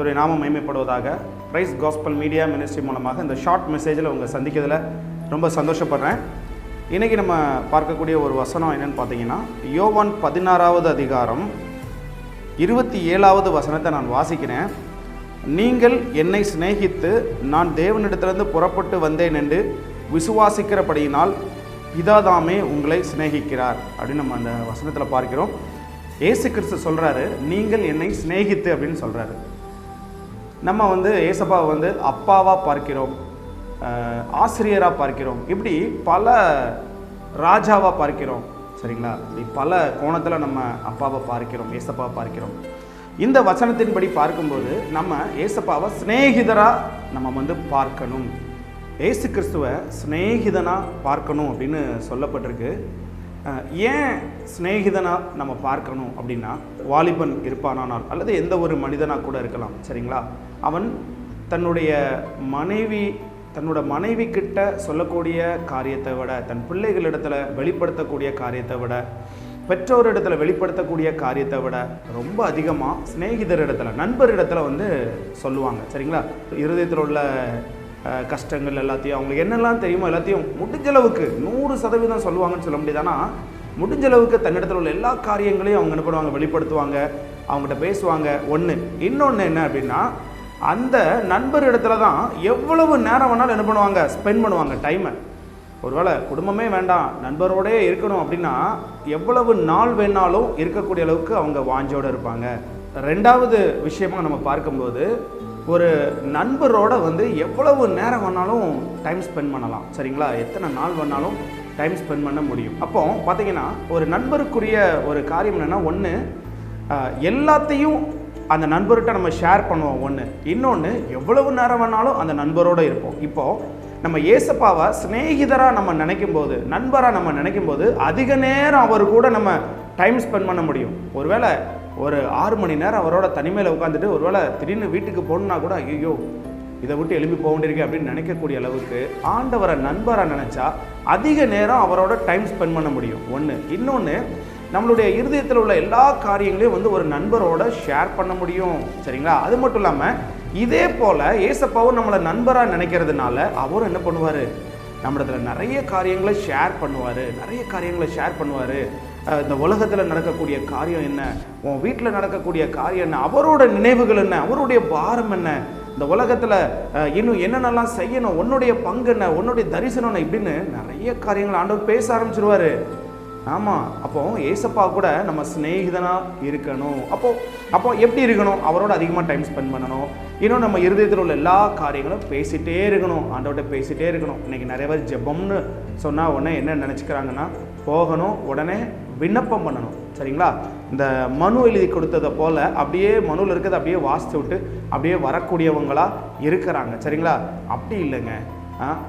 கத்துடைய நாமம் மேம்படுவதாக பிரைஸ் காஸ்பல் மீடியா மினிஸ்ட்ரி மூலமாக இந்த ஷார்ட் மெசேஜில் உங்களை சந்திக்கிறதுல ரொம்ப சந்தோஷப்படுறேன். இன்றைக்கி நம்ம பார்க்கக்கூடிய ஒரு வசனம் என்னென்னு பார்த்தீங்கன்னா யோவான் பதினாறாவது அதிகாரம் இருபத்தி ஏழாவது வசனத்தை நான் வாசிக்கிறேன். நீங்கள் என்னை சிநேகித்து நான் தேவனிடத்திலிருந்து புறப்பட்டு வந்தேன் என்று விசுவாசிக்கிறபடியினால் பிதாதாமே உங்களை சிநேகிக்கிறார். அப்படின்னு நம்ம அந்த வசனத்தில் பார்க்கிறோம். ஏசு கிறிஸ்து சொல்கிறாரு நீங்கள் என்னை சிநேகித்து அப்படின்னு சொல்கிறாரு நம்ம வந்து ஏசப்பாவை வந்து அப்பாவாக பார்க்கிறோம் ஆசிரியராக பார்க்கிறோம். இப்படி பல ராஜாவாக பார்க்கிறோம். சரிங்களா? இப்படி பல கோணத்தில் நம்ம அப்பாவை பார்க்கிறோம் ஏசப்பாவை பார்க்கிறோம். இந்த வசனத்தின்படி பார்க்கும்போது நம்ம ஏசப்பாவை சிநேகிதராக நம்ம வந்து பார்க்கணும். ஏசு கிறிஸ்துவை சிநேகிதனாக பார்க்கணும் அப்படின்னு சொல்லப்பட்டிருக்கு. ஏன் சிநேகிதனாக நம்ம பார்க்கணும் அப்படின்னா வாலிபன் இருப்பானானால் அல்லது எந்த ஒரு மனிதனாக கூட இருக்கலாம் சரிங்களா? அவன் தன்னுடைய மனைவி தன்னோட மனைவி கிட்ட சொல்லக்கூடிய காரியத்தை விட தன் பிள்ளைகளிடத்தில் வெளிப்படுத்தக்கூடிய காரியத்தை விட பெற்றோரிடத்துல வெளிப்படுத்தக்கூடிய காரியத்தை விட ரொம்ப அதிகமாக சிநேகிதரிடத்துல நண்பரிடத்துல வந்து சொல்லுவாங்க சரிங்களா? இருதயத்தில் உள்ள கஷ்டங்கள் எல்லாத்தையும் அவங்களுக்கு என்னெல்லாம் தெரியுமோ எல்லாத்தையும் முடிஞ்ச அளவுக்கு நூறு சதவீதம் சொல்லுவாங்கன்னு சொல்ல முடியாது. ஆனால் முடிஞ்சளவுக்கு தன்னிடத்தில் உள்ள எல்லா காரியங்களையும் அவங்க என்ன பண்ணுவாங்க? வெளிப்படுத்துவாங்க. அவங்ககிட்ட பேசுவாங்க. ஒன்று இன்னொன்று என்ன அப்படின்னா அந்த நண்பர் இடத்துல தான் எவ்வளவு நேரம் வேணாலும் என்ன பண்ணுவாங்க? ஸ்பெண்ட் பண்ணுவாங்க டைமை ஒருவேளை குடும்பமே வேண்டாம். நண்பரோடே இருக்கணும் அப்படின்னா எவ்வளவு நாள் வேணாலும் இருக்கக்கூடிய அளவுக்கு அவங்க வாஞ்சோடு இருப்பாங்க. ரெண்டாவது விஷயமாக நம்ம பார்க்கும்போது ஒரு நண்பரோட வந்து எவ்வளவு நேரம் வேணாலும் டைம் ஸ்பெண்ட் பண்ணலாம். சரிங்களா? எத்தனை நாள் வேணாலும் டைம் ஸ்பெண்ட் பண்ண முடியும். அப்போ பார்த்தீங்கன்னா ஒரு நண்பருக்குரிய ஒரு காரியம் என்னென்னா ஒன்று எல்லாத்தையும் அந்த நண்பர்கிட்ட நம்ம ஷேர் பண்ணுவோம் ஒன்று இன்னொன்று எவ்வளவு நேரம் வேணாலும் அந்த நண்பரோடு இருப்போம். இப்போது நம்ம ஏசப்பாவை சிநேகிதராக நம்ம நினைக்கும் போது நண்பராக நம்ம நினைக்கும் போது அதிக நேரம் அவர் கூட நம்ம டைம் ஸ்பெண்ட் பண்ண முடியும். ஒருவேளை ஒரு ஆறு மணி நேரம் அவரோட தனிமையில் உட்காந்துட்டு ஒருவேளை திடீர்னு வீட்டுக்கு போகணுன்னா கூட ஐயோ இதை விட்டு எழுப்பி போக வேண்டியிருக்கேன் அப்படின்னு நினைக்கக்கூடிய அளவுக்கு ஆண்டவரை நண்பராக நினச்சா அதிக நேரம் அவரோட டைம் ஸ்பெண்ட் பண்ண முடியும். ஒன்று இன்னொன்று நம்மளுடைய இருதயத்தில் உள்ள எல்லா காரியங்களையும் வந்து ஒரு நண்பரோட ஷேர் பண்ண முடியும். சரிங்களா? அது மட்டும் இல்லாமல் இதே போல் ஏசப்பாவும் நம்மளை நண்பராக நினைக்கிறதுனால அவரும் என்ன பண்ணுவார்? நம்மிடத்துல நிறைய காரியங்களை ஷேர் பண்ணுவார். நிறைய காரியங்களை ஷேர் பண்ணுவார். இந்த உலகத்தில் நடக்கக்கூடிய காரியம் என்ன? உன் வீட்டில் நடக்கக்கூடிய காரியம் என்ன? அவரோட நினைவுகள் என்ன? அவருடைய பாரம் என்ன? இந்த உலகத்தில் இன்னும் என்னென்னலாம் செய்யணும்? உன்னுடைய பங்கு என்ன? உன்னுடைய தரிசனம் என்ன? இப்படின்னு நிறைய காரியங்கள் ஆண்டவர் பேச ஆரம்பிச்சிருவார். ஆமாம் அப்போ ஏசப்பா கூட நம்ம சிநேகிதனாக இருக்கணும். அப்போது அப்போ எப்படி இருக்கணும்? அவரோட அதிகமாக டைம் ஸ்பெண்ட் பண்ணணும். இன்னும் நம்ம இருதயத்தில் உள்ள எல்லா காரியங்களும் பேசிகிட்டே இருக்கணும். ஆண்டவர்கிட்ட பேசிகிட்டே இருக்கணும். இன்னைக்கு நிறைய பேர் ஜெபம்னு சொன்னால் உடனே என்ன நினச்சிக்கிறாங்கன்னா போகணும் உடனே விண்ணப்பம் பண்ணணும். சரிங்களா? இந்த மனு எழுதி கொடுத்ததை போல் அப்படியே மனுவில் இருக்கிறத அப்படியே வாசித்து விட்டு அப்படியே வரக்கூடியவங்களாக இருக்கிறாங்க. சரிங்களா? அப்படி இல்லைங்க.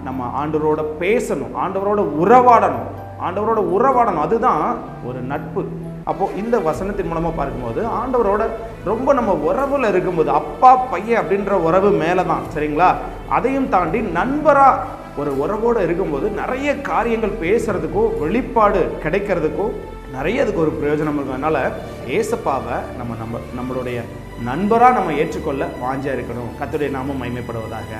நம்ம ஆண்டவரோட பேசணும். ஆண்டவரோட உறவாடணும். ஆண்டவரோட உறவாடணும். அதுதான் ஒரு நட்பு. அப்போது இந்த வசனத்தின் மூலமாக பார்க்கும்போது ஆண்டவரோட ரொம்ப நம்ம உறவில் இருக்கும்போது அப்பா பையன் அப்படின்ற உறவு மேலே தான் சரிங்களா? அதையும் தாண்டி நண்பராக ஒரு உறவோடு இருக்கும்போது நிறைய காரியங்கள் பேசுறதுக்கோ வெளிப்பாடு கிடைக்கிறதுக்கோ நிறைய அதுக்கு ஒரு பிரயோஜனம் இருக்கும். அதனால் ஏசப்பாவை நம்ம நம்ம நம்மளுடைய நண்பராக நம்ம ஏற்றுக்கொள்ள வாஞ்சியாக இருக்கணும். கத்துடைய நாமம் மைமைப்படுவதாக